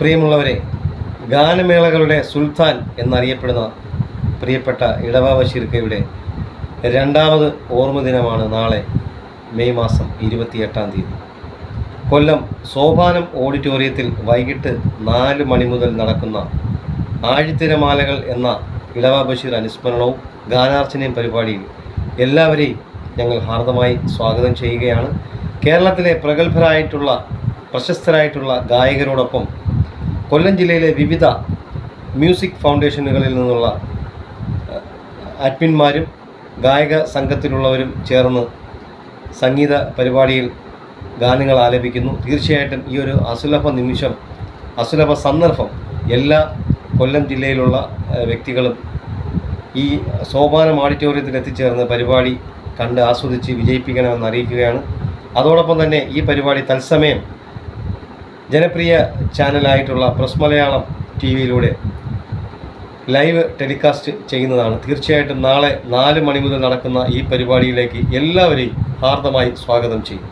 പ്രിയമുള്ളവരെ ഗാനമേളകളുടെ സുൽത്താൻ എന്നറിയപ്പെടുന്ന പ്രിയപ്പെട്ട ഇടവ ബഷീർക്കയുടെ രണ്ടാമത് ഓർമ്മ ദിനമാണ് നാളെ മെയ് മാസം ഇരുപത്തിയെട്ടാം തീയതി. കൊല്ലം സോപാനം ഓഡിറ്റോറിയത്തിൽ വൈകിട്ട് നാല് മണി മുതൽ നടക്കുന്ന ആഴിത്തിരമാലകൾ എന്ന ഇടവ ബഷീർ അനുസ്മരണവും ഗാനാർച്ചനയും പരിപാടിയിൽ എല്ലാവരെയും ഞങ്ങൾ ഹാർദമായി സ്വാഗതം ചെയ്യുകയാണ്. കേരളത്തിലെ പ്രഗത്ഭരായിട്ടുള്ള പ്രശസ്തരായിട്ടുള്ള ഗായകരോടൊപ്പം കൊല്ലം ജില്ലയിലെ വിവിധ മ്യൂസിക് ഫൗണ്ടേഷനുകളിൽ നിന്നുള്ള അഡ്മിന്മാരും ഗായക സംഘത്തിലുള്ളവരും ചേർന്ന് സംഗീത പരിപാടിയിൽ ഗാനങ്ങൾ ആലപിക്കുന്നു. തീർച്ചയായിട്ടും ഈ ഒരു അസുലഭ നിമിഷം അസുലഭ സന്ദർഭം എല്ലാ കൊല്ലം ജില്ലയിലുള്ള വ്യക്തികളും ഈ സോപാനം ഓഡിറ്റോറിയത്തിൽ എത്തിച്ചേർന്ന് പരിപാടി കണ്ട് ആസ്വദിച്ച് വിജയിപ്പിക്കണമെന്ന് അറിയിക്കുകയാണ്. അതോടൊപ്പം തന്നെ ഈ പരിപാടി തത്സമയം ജനപ്രിയ ചാനലായിട്ടുള്ള പ്രസ് മലയാളം ടി വിയിലൂടെ ലൈവ് ടെലികാസ്റ്റ് ചെയ്യുന്നതാണ്. തീർച്ചയായിട്ടും നാളെ നാല് മണി മുതൽ നടക്കുന്ന ഈ പരിപാടിയിലേക്ക് എല്ലാവരെയും ഹാർദമായി സ്വാഗതം ചെയ്യും.